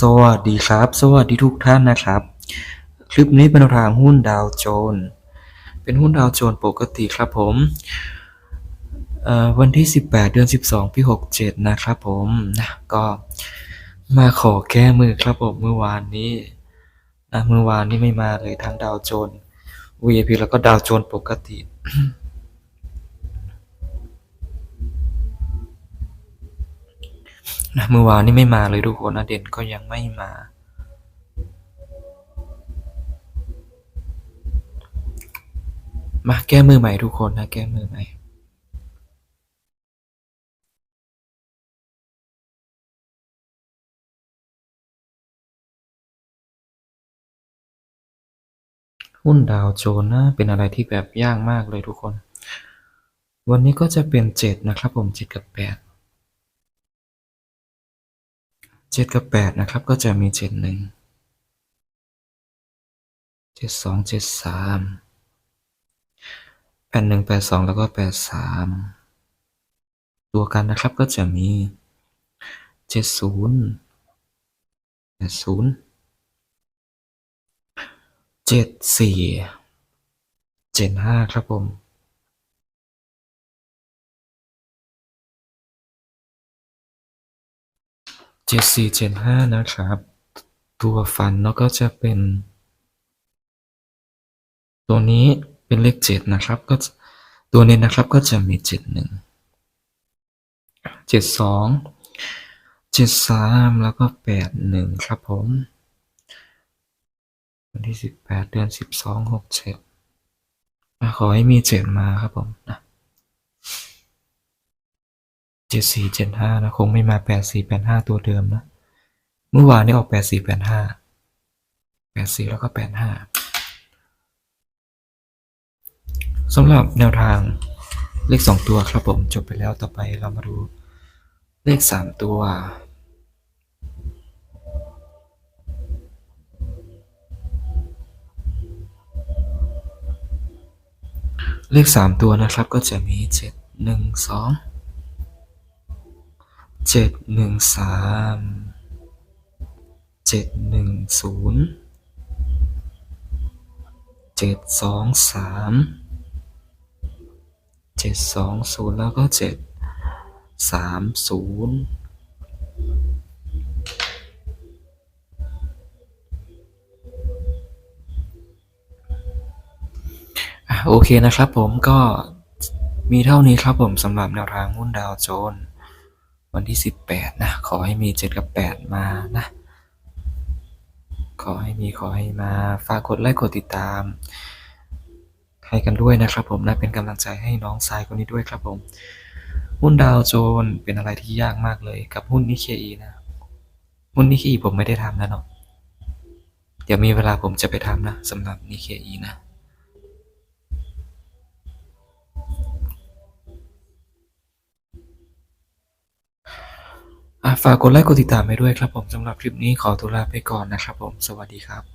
สวัสดีครับ สวัสดีทุกท่านนะครับ คลิปนี้เป็นทางหุ้นดาวโจน เป็นหุ้นดาวโจนปกติครับผมวันที่ 18 เดือน 12 ปี 67 นะครับผมนะก็มาขอแก้มือครับผมเมื่อวานนี้นะเมื่อวานนี้ไม่มาเลยทั้งดาวโจน VIP แล้วก็ดาวโจนปกติ นะเมื่อวานนี่ไม่มาเลยทุกคนนะเด่นก็ยังไม่มา มาแก้มือใหม่ทุกคนนะแก้มือใหม่หุ้นดาวโจนนะเป็นอะไรที่แบบยากมากเลยทุกคน วันนี้ก็จะเป็นเจ็ดนะครับผมเจ็ดกับแปด เจ็ดกับแปดนะครับ ก็จะมีเจ็ดหนึ่งเจ็ดสองเจ็ดสามแปดหนึ่งแปดสองแล้วก็แปดสามตัวกันนะครับก็จะมีเจ็ดศูนย์แปดศูนย์เจ็ดสี่เจ็ดห้าครับผม เจ็ดสี่เจ็ดห้านะครับ ตัวฟันแล้วก็จะเป็น ตัวนี้เป็นเลขเจ็ดนะครับ ก็ตัวนี้นะครับก็จะมีเจ็ดหนึ่งเจ็ดสองเจ็ดสามแล้วก็แปดหนึ่งครับผมวันที่สิบแปดเดือนสิบสองหกเจ็ดขอให้มีเจ็ดมาครับผมนะ จ็ดสี่เจ็ดห้านะ คงไม่มาแปดสี่แปดห้าตัวเดิมนะ เมื่อวานนี้ออกแปดสี่แปดห้าแปดสี่แล้วก็แปดห้าสำหรับแนวทางเลขสองตัวครับผมจบไปแล้วต่อไปเรามาดูเลขสามตัวเลขสามตัวนะครับก็จะมีเจ็ดหนึ่งสอง เจ็ดหนึ่งสามเจ็ดหนึ่งศูนย์เจ็ดสองสามเจ็ดสองศูนย์แล้วก็เจ็ดสามศูนย์โอเคนะครับผมก็มีเท่านี้ครับผมสำหรับแนวทางหุ้นดาวโจนส์ วันที่ 18 นะ ขอให้มี 7 กับ 8 มานะ ขอให้มีขอให้มา ฝากกดไลค์กดติดตาม ให้กันด้วยนะครับผมนะเป็นกำลังใจให้น้องทรายคนนี้ด้วยครับผม หุ้นดาวโจนเป็นอะไรที่ยากมากเลย กับหุ้นนิเคอีนะ หุ้นนิเคอีผมไม่ได้ทำนะเนาะเดี๋ยวมีเวลาผมจะไปทำนะสำหรับนิเคอีนะ ฝากกดไลค์กดติดตามไปด้วยครับผมสำหรับคลิปนี้ขอตัวลาไปก่อนนะครับผมสวัสดีครับ